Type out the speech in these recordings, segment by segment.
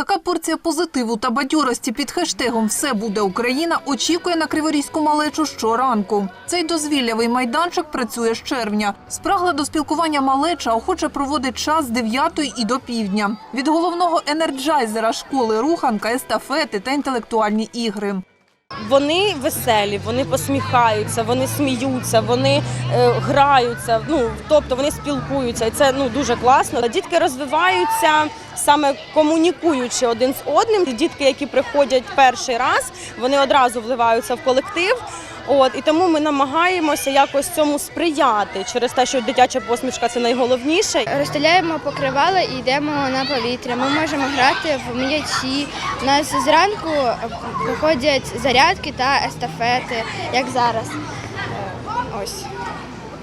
Така порція позитиву та бадьорості під хештегом Все буде Україна очікує на криворізьку малечу щоранку. Цей дозвіллявий майданчик працює з червня. Спрагла до спілкування малеча охоче проводить час з 9 і до півдня. Від головного енерджайзера школи руханка, естафети та інтелектуальні ігри. Вони веселі, вони посміхаються, вони сміються, вони е, граються. Ну тобто вони спілкуються, і це ну дуже класно. Дітки розвиваються саме комунікуючи один з одним. Дітки, які приходять перший раз, вони одразу вливаються в колектив. От і тому ми намагаємося якось цьому сприяти через те, що дитяча посмішка це найголовніше. Розстеляємо покривала і йдемо на повітря. Ми можемо грати в м'ячі. У нас зранку виходять зарядки та естафети, як зараз. Ось.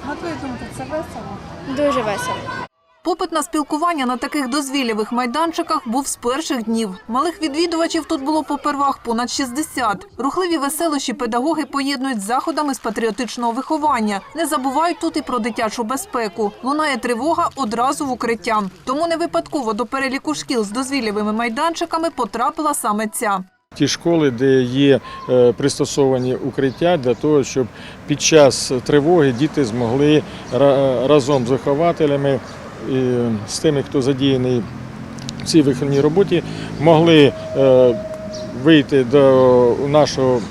На твою думку, це весело? Дуже весело. Попит на спілкування на таких дозвіллявих майданчиках був з перших днів. Малих відвідувачів тут було попервах понад 60. Рухливі веселощі педагоги поєднують з заходами з патріотичного виховання. Не забувають тут і про дитячу безпеку. Лунає тривога одразу в укриття. Тому не випадково до переліку шкіл з дозвіллявими майданчиками потрапила саме ця. Ті школи, де є е, пристосовані укриття для того, щоб під час тривоги діти змогли разом з вихователями з тими, хто задіяний в цій виховній роботі, могли е, вийти до нашого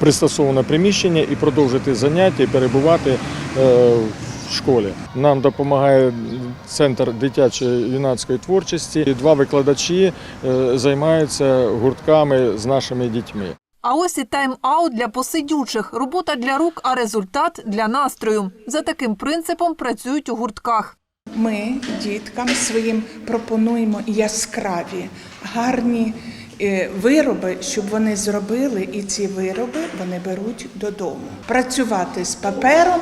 пристосованого приміщення і продовжити заняття і перебувати е, в школі. Нам допомагає центр дитячої юнацької творчості. Два викладачі е, займаються гуртками з нашими дітьми. А ось і тайм-аут для посидючих, робота для рук, а результат для настрою. За таким принципом працюють у гуртках. Ми діткам своїм пропонуємо яскраві, гарні е, вироби, щоб вони зробили, і ці вироби вони беруть додому. Працювати з папером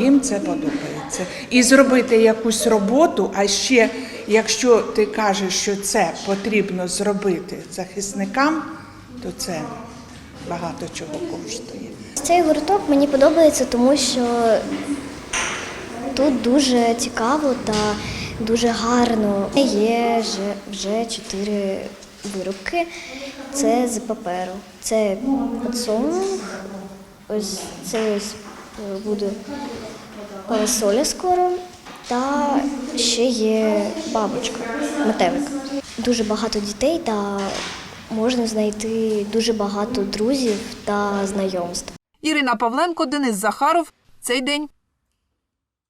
їм це подобається. І зробити якусь роботу, а ще якщо ти кажеш, що це потрібно зробити захисникам, то це багато чого коштує. Цей гурток мені подобається, тому що тут дуже цікаво та дуже гарно. Є вже, чотири виробки. Це з паперу. Це подсолнух, ось це ось е, буде парасоля скоро. Та ще є бабочка, метелик. Дуже багато дітей та можна знайти дуже багато друзів та знайомств. Ірина Павленко, Денис Захаров. Цей день